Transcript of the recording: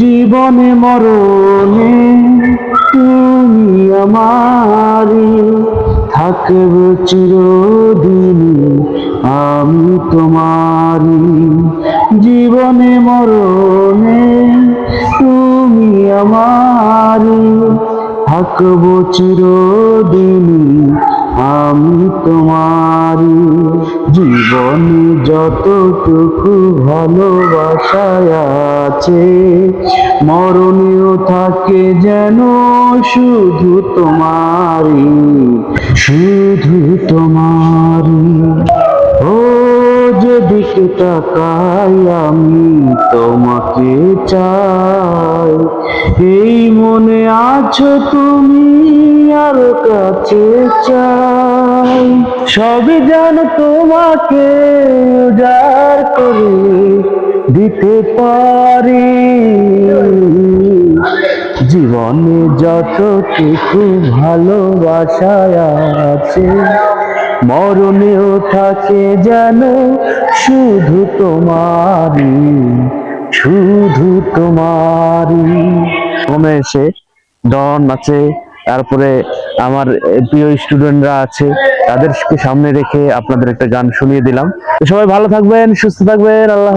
জীবনে মরণে তুমি আমারি থাকব চিরদিন আমি তোমারি। জীবনে মরণে তুমি আমারি থাকব চিরদিন আমি তোমারি জীবনে যতটুকু ভালোবাসায় আছে, মরণেও থাকে যেন শুধু তোমারি শুধু তোমারি ও যেদিকে তাকাই, আমি তোমাকে চাই। এই মনে আছো তুমি? কাছে চাই। সবই যেন তোমাকে উজাড় করে দিতে পারি। জীবনে যতটুকু ভালোবাসায় আছে, মরণেও থাকে যেন শুধু তোমারি শুধু তোমারি মনে এসে ডন আছে তারপরে আমার প্রিয় স্টুডেন্টরা আছে, তাদেরকে সামনে রেখে আপনাদের একটা গান শুনিয়ে দিলাম। সবাই ভালো থাকবেন, সুস্থ থাকবেন, আল্লাহ